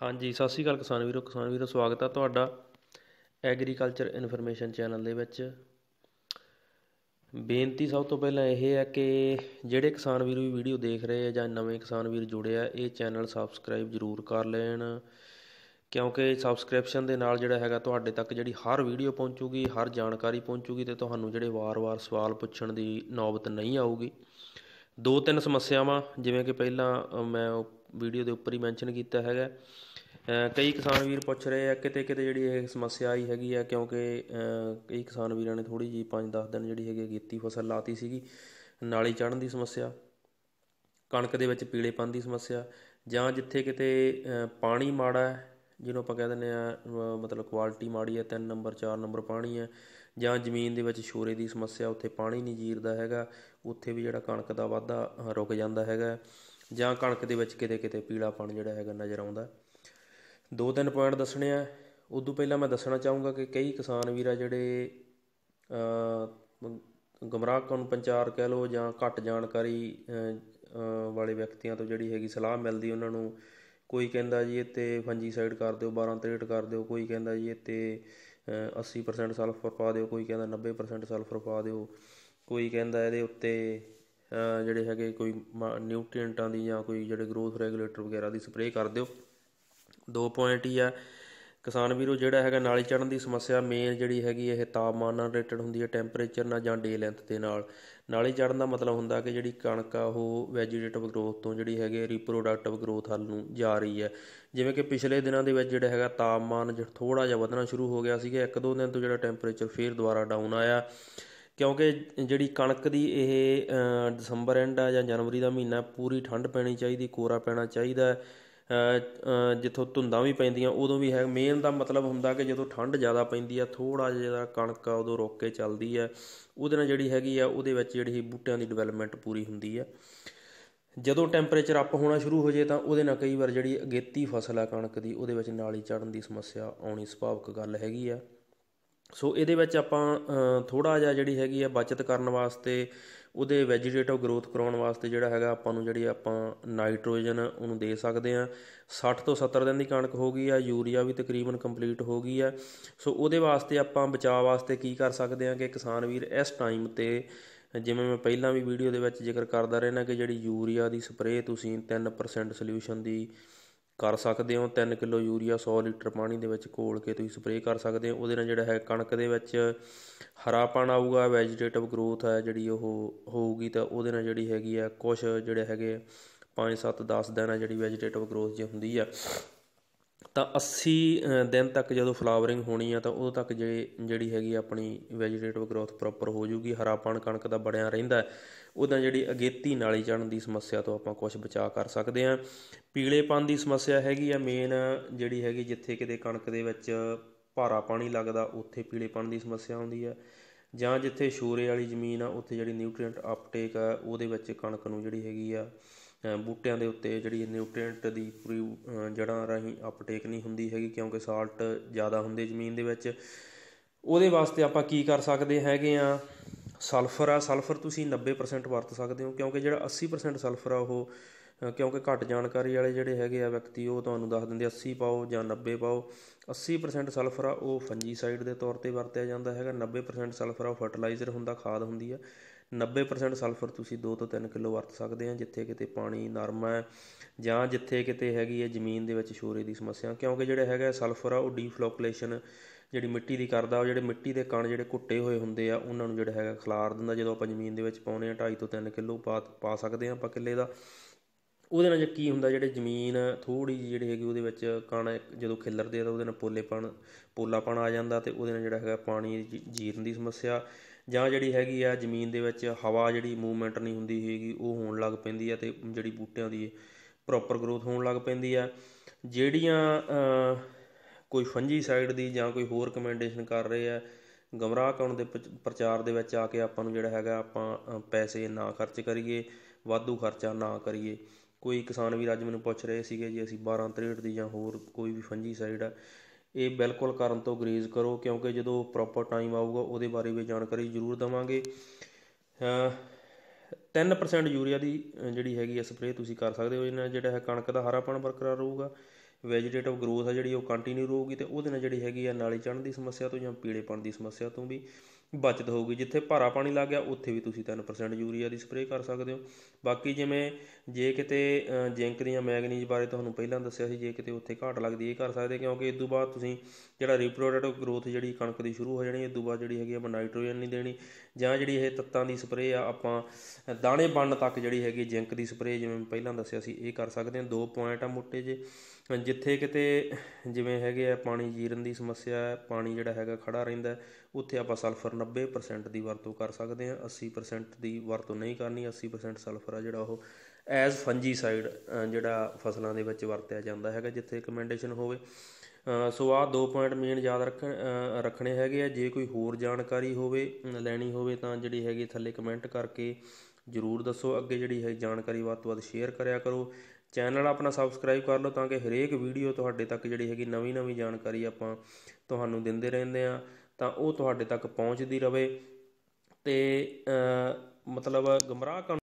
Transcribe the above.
ਹਾਂਜੀ, ਸਤਿ ਸ਼੍ਰੀ ਅਕਾਲ ਕਿਸਾਨ ਵੀਰੋ ਕਿਸਾਨ ਵੀਰੋ, ਸਵਾਗਤ ਆ ਤੁਹਾਡਾ ਐਗਰੀਕਲਚਰ ਇਨਫੋਰਮੇਸ਼ਨ ਚੈਨਲ ਦੇ ਵਿੱਚ। ਬੇਨਤੀ ਸਭ ਤੋਂ ਪਹਿਲਾਂ ਇਹ ਹੈ ਕਿ ਜਿਹੜੇ ਕਿਸਾਨ ਵੀਰ ਵੀ ਵੀਡੀਓ ਦੇਖ ਰਹੇ ਆ ਜਾਂ ਨਵੇਂ ਕਿਸਾਨ ਵੀਰ ਜੁੜੇ ਆ, ਇਹ ਚੈਨਲ ਸਬਸਕ੍ਰਾਈਬ ਜ਼ਰੂਰ ਕਰ ਲੈਣ, ਕਿਉਂਕਿ ਸਬਸਕ੍ਰਿਪਸ਼ਨ ਦੇ ਨਾਲ ਜਿਹੜਾ ਹੈਗਾ ਤੁਹਾਡੇ ਤੱਕ ਜਿਹੜੀ ਹਰ ਵੀਡੀਓ ਪਹੁੰਚੂਗੀ, ਹਰ ਜਾਣਕਾਰੀ ਪਹੁੰਚੂਗੀ ਤੇ ਤੁਹਾਨੂੰ ਜਿਹੜੇ ਵਾਰ-ਵਾਰ ਸਵਾਲ ਪੁੱਛਣ ਦੀ ਨੌਬਤ ਨਹੀਂ ਆਊਗੀ। ਦੋ ਤਿੰਨ ਸਮੱਸਿਆਵਾਂ, ਜਿਵੇਂ ਕਿ ਪਹਿਲਾਂ ਮੈਂ ਵੀਡੀਓ ਦੇ ਉੱਪਰ ਹੀ ਮੈਂਸ਼ਨ ਕੀਤਾ ਹੈਗਾ। ਕਈ ਕਿਸਾਨ ਵੀਰ ਪੁੱਛ ਰਹੇ ਆ, ਕਿਤੇ ਕਿਤੇ ਜਿਹੜੀ ਇਹ ਸਮੱਸਿਆ ਆਈ ਹੈਗੀ ਆ, ਕਿਉਂਕਿ ਕਈ ਕਿਸਾਨ ਵੀਰਾਂ ਨੇ ਥੋੜੀ ਜੀ 5-10 ਦਿਨ ਜਿਹੜੀ ਹੈਗੀ ਗੀਤੀ ਫਸਲ ਲਾਤੀ ਸੀਗੀ, ਨਾਲੀ ਚੜਨ ਦੀ ਸਮੱਸਿਆ, ਕਣਕ ਦੇ ਵਿੱਚ ਪੀਲੇਪਨ ਦੀ ਸਮੱਸਿਆ, ਜਾਂ ਜਿੱਥੇ ਕਿਤੇ ਪਾਣੀ ਮਾੜਾ ਹੈ, ਜਿਹਨੂੰ ਆਪਾਂ ਕਹਿ ਦਿੰਦੇ ਆ ਮਤਲਬ ਕੁਆਲਿਟੀ ਮਾੜੀ ਹੈ 3 ਨੰਬਰ 4 ਨੰਬਰ ਪਾਣੀ ਹੈ, ਜਾਂ ਜ਼ਮੀਨ ਦੇ ਵਿੱਚ ਸ਼ੋਰੇ ਦੀ ਸਮੱਸਿਆ, ਉੱਥੇ ਪਾਣੀ ਨਹੀਂ ਜੀਰਦਾ ਹੈਗਾ, ਉੱਥੇ ਵੀ ਜਿਹੜਾ ਕਣਕ ਦਾ ਵਾਧਾ ਰੁਕ ਜਾਂਦਾ ਹੈਗਾ, ਜਾਂ ਕਣਕ ਦੇ ਵਿੱਚ ਕਿਤੇ ਕਿਤੇ ਪੀਲਾ ਪੀਲਾਪਣ ਜਿਹੜਾ ਹੈਗਾ ਨਜ਼ਰ ਆਉਂਦਾ। ਦੋ ਤਿੰਨ ਪੁਆਇੰਟ ਦੱਸਣੇ ਆ। ਉਦੋਂ ਪਹਿਲਾਂ ਮੈਂ ਦੱਸਣਾ ਚਾਹੂੰਗਾ ਕਿ ਕਈ ਕਿਸਾਨ ਵੀਰ ਆ ਜਿਹੜੇ ਗਮਰਾਹ ਕੌਣ ਪੰਚਾਰ ਕਹਿ ਲਓ ਜਾਂ ਘੱਟ ਜਾਣਕਾਰੀ ਵਾਲੇ ਵਿਅਕਤੀਆਂ ਤੋਂ ਜਿਹੜੀ ਹੈਗੀ ਸਲਾਹ ਮਿਲਦੀ ਉਹਨਾਂ ਨੂੰ। ਕੋਈ ਕਹਿੰਦਾ ਜੀ ਇਹ ਇੱਥੇ ਫੰਜੀਸਾਈਡ ਕਰ ਦਿਓ 12 63 ਕਰ ਦਿਓ, ਕੋਈ ਕਹਿੰਦਾ ਜੀ ਇਹ 'ਤੇ 80% ਸਲਫਰ ਪਾ ਦਿਓ, ਕੋਈ ਕਹਿੰਦਾ 90% ਸਲਫਰ ਪਾ ਦਿਓ, ਕੋਈ ਕਹਿੰਦਾ ਇਹਦੇ ਉੱਤੇ ਜਿਹੜੇ ਹੈਗੇ ਕੋਈ ਨਿਊਟ੍ਰੀਐਂਟਾਂ ਦੀ ਜਾਂ ਕੋਈ ਜਿਹੜੇ ਗਰੋਥ ਰੈਗੂਲੇਟਰ ਵਗੈਰਾ ਦੀ ਸਪਰੇਅ ਕਰ ਦਿਓ। ਦੋ ਪੁਆਇੰਟ ਹੀ ਆ। ਕਿਸਾਨ ਵੀਰੋ, ਜਿਹੜਾ ਹੈਗਾ ਨਾਲੀ ਚੜਨ ਦੀ ਸਮੱਸਿਆ ਮੇਨ ਜਿਹੜੀ ਹੈਗੀ ਇਹ ਤਾਪਮਾਨ ਨਾਲ ਰਿਲੇਟਡ ਹੁੰਦੀ ਹੈ ਟੈਂਪਰੇਚਰ ਨਾਲ ਜਾਂ ਡੇ ਲੈਂਥ ਦੇ ਨਾਲ। ਨਾਲੀ ਚੜਨ ਦਾ ਮਤਲਬ ਹੁੰਦਾ ਕਿ ਜਿਹੜੀ ਕਣਕ ਆ, ਉਹ ਵੈਜੀਟੇਟਿਵ ਗਰੋਥ ਤੋਂ ਜਿਹੜੀ ਹੈਗੀ ਰੀਪਰੋਡਕਟਿਵ ਗਰੋਥ ਹੱਲ ਨੂੰ ਜਾ ਰਹੀ ਹੈ। ਜਿਵੇਂ ਕਿ ਪਿਛਲੇ ਦਿਨਾਂ ਦੇ ਵਿੱਚ ਜਿਹੜਾ ਹੈਗਾ ਤਾਪਮਾਨ ਥੋੜਾ ਜਿਹਾ ਵਧਣਾ ਸ਼ੁਰੂ ਹੋ ਗਿਆ ਸੀਗਾ, ਇੱਕ ਦੋ ਦਿਨ ਤੋਂ ਜਿਹੜਾ ਟੈਂਪਰੇਚਰ ਫੇਰ ਦੁਬਾਰਾ ਡਾਊਨ ਆਇਆ। ਕਿਉਂਕਿ ਜਿਹੜੀ ਕਣਕ ਦੀ ਇਹ ਦਸੰਬਰ ਐਂਡ ਆ ਜਾਂ ਜਨਵਰੀ ਦਾ ਮਹੀਨਾ, ਪੂਰੀ ਠੰਡ ਪੈਣੀ ਚਾਹੀਦੀ, ਕੋਰਾ ਪੈਣਾ ਚਾਹੀਦਾ। ਜਿੱਥੋਂ ਧੁੰਦਾਂ ਵੀ ਪੈਂਦੀਆਂ, ਉਦੋਂ ਵੀ ਹੈ। ਮੇਨ ਦਾ ਮਤਲਬ ਹੁੰਦਾ ਕਿ ਜਦੋਂ ਠੰਡ ਜ਼ਿਆਦਾ ਪੈਂਦੀ ਆ ਥੋੜਾ ਜਿਹਾ ਕਣਕ ਆ, ਉਦੋਂ ਰੁੱਕ ਕੇ ਚੱਲਦੀ ਆ। ਉਹਦੇ ਨਾਲ ਜਿਹੜੀ ਹੈਗੀ ਆ, ਉਹਦੇ ਵਿੱਚ ਜਿਹੜੀ ਬੂਟਿਆਂ ਦੀ ਡਿਵੈਲਪਮੈਂਟ ਪੂਰੀ ਹੁੰਦੀ ਆ। ਜਦੋਂ ਟੈਂਪਰੇਚਰ ਅਪ ਹੋਣਾ ਸ਼ੁਰੂ ਹੋ ਜੇ ਤਾਂ ਉਹਦੇ ਨਾਲ ਕਈ ਵਾਰ ਜਿਹੜੀ ਅਗੇਤੀ ਫਸਲ ਆ ਕਣਕ ਦੀ, ਉਹਦੇ ਵਿੱਚ ਨਾਲੀ ਚੜਨ ਦੀ ਸਮੱਸਿਆ ਆਉਣੀ ਸੁਭਾਵਿਕ ਗੱਲ ਹੈਗੀ ਆ। ਸੋ ਇਹਦੇ ਵਿੱਚ ਆਪਾਂ ਥੋੜਾ ਜਿਹਾ ਜਿਹੜੀ ਹੈਗੀ ਆ ਬਚਤ ਕਰਨ ਵਾਸਤੇ, ਉਹਦੇ ਵੈਜੀਟੇਟਿਵ ਗਰੋਥ ਕਰਾਉਣ ਵਾਸਤੇ ਜਿਹੜਾ ਹੈਗਾ ਆਪਾਂ ਨੂੰ ਜਿਹੜੀ ਆਪਾਂ ਨਾਈਟ੍ਰੋਜਨ ਉਹਨੂੰ ਦੇ ਸਕਦੇ ਆ 60 ਤੋਂ 70 ਦਿਨ ਦੀ ਕਣਕ ਹੋ ਗਈ ਆ, ਯੂਰੀਆ ਵੀ ਤਕਰੀਬਨ ਕੰਪਲੀਟ ਹੋ ਗਈ ਆ। ਸੋ ਉਹਦੇ ਵਾਸਤੇ ਆਪਾਂ ਬਚਾਅ ਵਾਸਤੇ ਕੀ ਕਰ ਸਕਦੇ ਆ ਕਿ ਕਿਸਾਨ ਵੀਰ ਇਸ ਟਾਈਮ ਤੇ, ਜਿਵੇਂ ਮੈਂ ਪਹਿਲਾਂ ਵੀ ਵੀਡੀਓ ਦੇ ਵਿੱਚ ਜ਼ਿਕਰ ਕਰਦਾ ਰਹਿਣਾ ਕਿ ਜਿਹੜੀ ਯੂਰੀਆ ਦੀ ਸਪਰੇਅ ਤੁਸੀਂ 3% ਸੋਲੂਸ਼ਨ ਦੀ ਕਰ ਸਕਦੇ ਹੋ। 3 ਕਿਲੋ ਯੂਰੀਆ 100 ਲੀਟਰ ਪਾਣੀ ਦੇ ਵਿੱਚ ਘੋਲ ਕੇ ਤੁਸੀਂ ਸਪਰੇਅ ਕਰ ਸਕਦੇ ਹੋ। ਉਹਦੇ ਨਾਲ ਜਿਹੜਾ ਹੈ ਕਣਕ ਦੇ ਵਿੱਚ ਹਰਾਪਣ ਆਊਗਾ ਵੈਜੀਟੇਟਿਵ ਗਰੋਥ ਹੈ ਜਿਹੜੀ ਉਹ ਹੋਊਗੀ ਤਾਂ ਉਹਦੇ ਨਾਲ ਜਿਹੜੀ ਹੈਗੀ ਆ ਕੁਝ ਜਿਹੜੇ ਹੈਗੇ 5 7 10 ਦਿਨ ਆ ਜਿਹੜੀ ਵੈਜੀਟੇਟਿਵ ਗਰੋਥ ਜੇ ਹੁੰਦੀ ਆ। ਤਾਂ 80 ਦਿਨ ਤੱਕ ਜਦੋਂ ਫਲਾਵਰਿੰਗ ਹੋਣੀ ਆ ਤਾਂ ਉਦੋਂ ਤੱਕ ਜੇ ਜਿਹੜੀ ਹੈਗੀ ਆਪਣੀ ਵੈਜੀਟੇਟਿਵ ਗਰੋਥ ਪ੍ਰੋਪਰ ਹੋ ਜੂਗੀ ਹਰਾਪਣ ਕਣਕ ਦਾ ਬੜਿਆ ਰਹਿੰਦਾ ਉਹਦਾ ਜਿਹੜੀ ਅਗੇਤੀ ਨਾਲੀ ਚੜਨ ਦੀ ਸਮੱਸਿਆ ਤੋਂ ਆਪਾਂ ਕੁਝ ਬਚਾ ਕਰ ਸਕਦੇ ਆ ਪੀਲੇਪਨ ਦੀ ਸਮੱਸਿਆ ਹੈਗੀ ਆ ਮੇਨ ਜਿਹੜੀ ਹੈਗੀ ਜਿੱਥੇ ਕਿਤੇ ਕਣਕ ਦੇ ਵਿੱਚ ਭਾਰਾ ਪਾਣੀ ਲੱਗਦਾ, ਉੱਥੇ ਪੀਲੇਪਨ ਦੀ ਸਮੱਸਿਆ ਆਉਂਦੀ ਆ। ਜਾਂ ਜਿੱਥੇ ਸ਼ੋਰੇ ਵਾਲੀ ਜ਼ਮੀਨ ਆ, ਉੱਥੇ ਜਿਹੜੀ ਨਿਊਟ੍ਰੀਐਂਟ ਅਪਟੇਕ ਆ, ਉਹਦੇ ਵਿੱਚ ਕਣਕ ਨੂੰ ਜਿਹੜੀ ਹੈਗੀ ਆ ਬੂਟਿਆਂ ਦੇ ਉੱਤੇ ਜਿਹੜੀ ਨਿਊਟ੍ਰੀਐਂਟ ਦੀ ਪੂਰੀ ਜੜ੍ਹਾਂ ਰਾਹੀਂ ਅਪਟੇਕ ਨਹੀਂ ਹੁੰਦੀ ਹੈਗੀ ਕਿਉਂਕਿ ਸਾਲਟ ਜ਼ਿਆਦਾ ਹੁੰਦੇ ਜ਼ਮੀਨ ਦੇ ਵਿੱਚ। ਉਹਦੇ ਵਾਸਤੇ ਆਪਾਂ ਕੀ ਕਰ ਸਕਦੇ ਹੈਗੇ ਆ? ਸਲਫਰ ਆ, ਸਲਫਰ ਤੁਸੀਂ 90% ਵਰਤ ਸਕਦੇ ਹੋ, ਕਿਉਂਕਿ ਜਿਹੜਾ 80% ਸਲਫਰ ਆ ਉਹ ਕਿਉਂਕਿ ਘੱਟ ਜਾਣਕਾਰੀ ਵਾਲੇ ਜਿਹੜੇ ਹੈਗੇ ਆ ਵਿਅਕਤੀ, ਉਹ ਤੁਹਾਨੂੰ ਦੱਸ ਦਿੰਦੇ 80 ਪਾਓ ਜਾਂ 90 ਪਾਓ। 80% ਸਲਫਰ ਆ, ਉਹ ਫੰਜੀਸਾਈਡ ਦੇ ਤੌਰ ਤੇ ਵਰਤਿਆ ਜਾਂਦਾ ਹੈਗਾ 90% ਸਲਫਰ ਆ ਫਰਟੀਲਾਈਜ਼ਰ ਹੁੰਦਾ, ਖਾਦ ਹੁੰਦੀ ਆ। 90% ਸਲਫਰ ਤੁਸੀਂ 2 ਤੋਂ 3 ਕਿਲੋ ਵਰਤ ਸਕਦੇ ਆ, ਜਿੱਥੇ ਕਿਤੇ ਪਾਣੀ ਨਰਮ ਹੈ ਜਾਂ ਜਿੱਥੇ ਕਿਤੇ ਹੈਗੀ ਹੈ ਜ਼ਮੀਨ ਦੇ ਵਿੱਚ ਸ਼ੋਰੇ ਦੀ ਸਮੱਸਿਆ, ਕਿਉਂਕਿ ਜਿਹੜਾ ਹੈਗਾ ਸਲਫਰ ਆ, ਉਹ ਡੀਫਲੋਕੂਲੇਸ਼ਨ ਜਿਹੜੀ ਮਿੱਟੀ ਦੀ ਕਰਦਾ, ਉਹ ਜਿਹੜੇ ਮਿੱਟੀ ਦੇ ਕਣ ਜਿਹੜੇ ਘੁੱਟੇ ਹੋਏ ਹੁੰਦੇ ਆ, ਉਹਨਾਂ ਨੂੰ ਜਿਹੜਾ ਹੈਗਾ ਖਿਲਾਰ ਦਿੰਦਾ। ਜਦੋਂ ਆਪਾਂ ਜ਼ਮੀਨ ਦੇ ਵਿੱਚ ਪਾਉਨੇ ਆ 2.5 ਤੋਂ 3 ਕਿਲੋ ਪਾ ਪਾ ਸਕਦੇ ਆ ਆਪਾਂ ਕਿੱਲੇ ਦਾ। ਉਹਦੇ ਨਾਲ ਕੀ ਹੁੰਦਾ, ਜਿਹੜੇ ਜ਼ਮੀਨ ਥੋੜੀ ਜਿਹੀ ਜਿਹੜੀ ਹੈਗੀ, ਉਹਦੇ ਵਿੱਚ ਕਣ ਜਦੋਂ ਖਿੱਲਰਦੇ ਆ ਤਾਂ ਉਹਦੇ ਨਾਲ ਪੋਲੇਪਣ, ਪੋਲਾਪਣ ਆ ਜਾਂਦਾ ਤੇ ਉਹਦੇ ਨਾਲ ਜਿਹੜਾ ਹੈਗਾ ਪਾਣੀ ਜੀਰਨ ਦੀ ਸਮੱਸਿਆ ਜਾਂ ਜਿਹੜੀ ਹੈਗੀ ਆ ਜ਼ਮੀਨ ਦੇ ਵਿੱਚ ਹਵਾ ਜਿਹੜੀ ਮੂਵਮੈਂਟ ਨਹੀਂ ਹੁੰਦੀ ਹੈਗੀ, ਉਹ ਹੋਣ ਲੱਗ ਪੈਂਦੀ ਆ ਤੇ ਜਿਹੜੀ ਬੂਟਿਆਂ ਦੀ ਪ੍ਰੋਪਰ ਗਰੋਥ ਹੋਣ ਲੱਗ ਪੈਂਦੀ ਆ। ਜਿਹੜੀਆਂ ਕੋਈ ਫੰਜੀ ਸਾਈਡ ਦੀ ਜਾਂ ਕੋਈ ਹੋਰ ਕਮੈਂਡੇਸ਼ਨ ਕਰ ਰਹੇ ਆ, ਗਮਰਾਹ ਕਰਨ ਦੇ ਪ੍ਰਚਾਰ ਦੇ ਵਿੱਚ ਆ ਕੇ ਆਪਾਂ ਨੂੰ ਜਿਹੜਾ ਹੈਗਾ ਆਪਾਂ ਪੈਸੇ ਨਾ ਖਰਚ ਕਰੀਏ, ਵਾਧੂ ਖਰਚਾ ਨਾ ਕਰੀਏ। ਕੋਈ ਕਿਸਾਨ ਵੀਰ ਅੱਜ ਮੈਨੂੰ ਪੁੱਛ ਰਹੇ ਸੀਗੇ ਜੀ, ਅਸੀਂ 12 63 ਦੀ ਜਾਂ ਹੋਰ ਕੋਈ ਵੀ ਫੰਜੀ ਸਾਈਡ ਆ, ਇਹ ਬਿਲਕੁਲ ਕਰਨ ਤੋਂ ਗਰੇਜ਼ ਕਰੋ, ਕਿਉਂਕਿ ਜਦੋਂ ਪ੍ਰੋਪਰ ਟਾਈਮ ਆਊਗਾ ਉਹਦੇ ਬਾਰੇ ਵੀ ਜਾਣਕਾਰੀ ਜ਼ਰੂਰ ਦਵਾਂਗੇ। 3% ਯੂਰੀਆ ਦੀ ਜਿਹੜੀ ਹੈਗੀ ਆ ਸਪਰੇਅ ਤੁਸੀਂ ਕਰ ਸਕਦੇ ਹੋ, ਇਹਨਾਂ ਜਿਹੜਾ ਹੈ ਕਣਕ ਦਾ ਹਰਾਪਣ ਬਰਕਰਾਰ ਰਹੂਗਾ। ਵੈਜੀਟੇਟਿਵ ਗਰੋਥ ਆ ਜਿਹੜੀ ਉਹ ਕੰਟੀਨਿਊ ਰਹੂਗੀ ਤੇ ਉਹਦੇ ਨਾਲ ਜਿਹੜੀ ਹੈਗੀ ਆ ਨਾਲੀ ਚੜ੍ਹਨ ਦੀ ਸਮੱਸਿਆ ਤੋਂ ਜਾਂ ਪੀੜੇਪਣ ਦੀ ਸਮੱਸਿਆ ਤੋਂ ਵੀ ਬਚਤ ਹੋਊਗੀ। ਜਿੱਥੇ ਭਾਰਾ ਪਾਣੀ ਲੱਗ ਗਿਆ, ਉੱਥੇ ਵੀ ਤੁਸੀਂ 3% ਯੂਰੀਆ ਦੀ ਸਪਰੇਅ ਕਰ ਸਕਦੇ ਹੋ। ਬਾਕੀ ਜਿਵੇਂ ਜੇ ਕਿਤੇ ਜਿੰਕ ਦੀਆਂ ਮੈਗਨੀਜ਼ ਬਾਰੇ ਤੁਹਾਨੂੰ ਪਹਿਲਾਂ ਦੱਸਿਆ ਸੀ, ਜੇ ਕਿਤੇ ਉੱਥੇ ਘਾਟ ਲੱਗਦੀ ਇਹ ਕਰ ਸਕਦੇ, ਕਿਉਂਕਿ ਇਸ ਤੋਂ ਬਾਅਦ ਤੁਸੀਂ ਜਿਹੜਾ ਰੀਪਰੋਡਕਟਿਵ ਗਰੋਥ ਜਿਹੜੀ ਕਣਕ ਦੀ ਸ਼ੁਰੂ ਹੋ ਜਾਣੀ ਇਸ ਤੋਂ ਬਾਅਦ ਜਿਹੜੀ ਹੈਗੀ ਆਪਾਂ ਨਾਈਟ੍ਰੋਜਨ ਨਹੀਂ ਦੇਣੀ, ਜਾਂ ਜਿਹੜੀ ਇਹ ਤੱਤਾਂ ਦੀ ਸਪਰੇਅ ਆ, ਆਪਾਂ ਦਾਣੇ ਬਣਨ ਤੱਕ ਜਿਹੜੀ ਹੈਗੀ ਜਿੰਕ ਦੀ ਸਪਰੇਅ ਜਿਵੇਂ ਪਹਿਲਾਂ ਦੱਸਿਆ ਸੀ, ਇਹ ਕਰ ਸਕਦੇ ਹਾਂ, ਦੋ ਪੁਆਇੰਟ ਆ ਮੋਟੇ ਜੇ ਜਿੱਥੇ ਕਿਤੇ ਜਿਵੇਂ ਹੈਗੇ ਆ, ਪਾਣੀ ਜੀਰਨ ਦੀ ਸਮੱਸਿਆ ਹੈ, ਪਾਣੀ ਜਿਹੜਾ ਹੈਗਾ ਖੜਾ ਰਹਿੰਦਾ ਉੱਥੇ ਆਪਾਂ ਸਲਫਰ 90% ਦੀ ਵਰਤੋਂ ਕਰ ਸਕਦੇ ਹਾਂ 80% ਦੀ ਵਰਤੋਂ ਨਹੀਂ ਕਰਨੀ 80% ਸਲਫਰ ਆ ਜਿਹੜਾ ਉਹ ਐਜ਼ ਫੰਜੀਸਾਈਡ ਜਿਹੜਾ ਫਸਲਾਂ ਦੇ ਵਿੱਚ ਵਰਤਿਆ ਜਾਂਦਾ ਹੈਗਾ, ਜਿੱਥੇ ਰਿਕਮੈਂਡੇਸ਼ਨ ਹੋਵੇ। ਸੋ ਆਹ ਦੋ ਪੁਆਇੰਟ ਮੇਨ ਯਾਦ ਰੱਖਣ ਰੱਖਣੇ ਹੈਗੇ ਆ। ਜੇ ਕੋਈ ਹੋਰ ਜਾਣਕਾਰੀ ਹੋਵੇ ਲੈਣੀ ਹੋਵੇ ਤਾਂ ਜਿਹੜੀ ਹੈਗੀ ਥੱਲੇ ਕਮੈਂਟ ਕਰਕੇ ਜ਼ਰੂਰ ਦੱਸੋ। ਅੱਗੇ ਜਿਹੜੀ ਹੈ ਜਾਣਕਾਰੀ ਵੱਧ ਤੋਂ ਵੱਧ ਸ਼ੇਅਰ ਕਰਿਆ ਕਰੋ। ਚੈਨਲ ਆਪਣਾ ਸਬਸਕ੍ਰਾਈਬ ਕਰ ਲਓ ਤਾਂ ਕਿ ਹਰੇਕ ਵੀਡੀਓ ਤੁਹਾਡੇ ਤੱਕ ਜਿਹੜੀ ਹੈਗੀ ਨਵੀਂ ਨਵੀਂ ਜਾਣਕਾਰੀ ਆਪਾਂ ਤੁਹਾਨੂੰ ਦਿੰਦੇ ਰਹਿੰਦੇ ਆ। ਤਾਂ ਉਹ ਤੁਹਾਡੇ ਤੱਕ ਪਹੁੰਚਦੀ ਰਵੇ। ਤੇ ਮਤਲਬ ਗਮਰਾਹ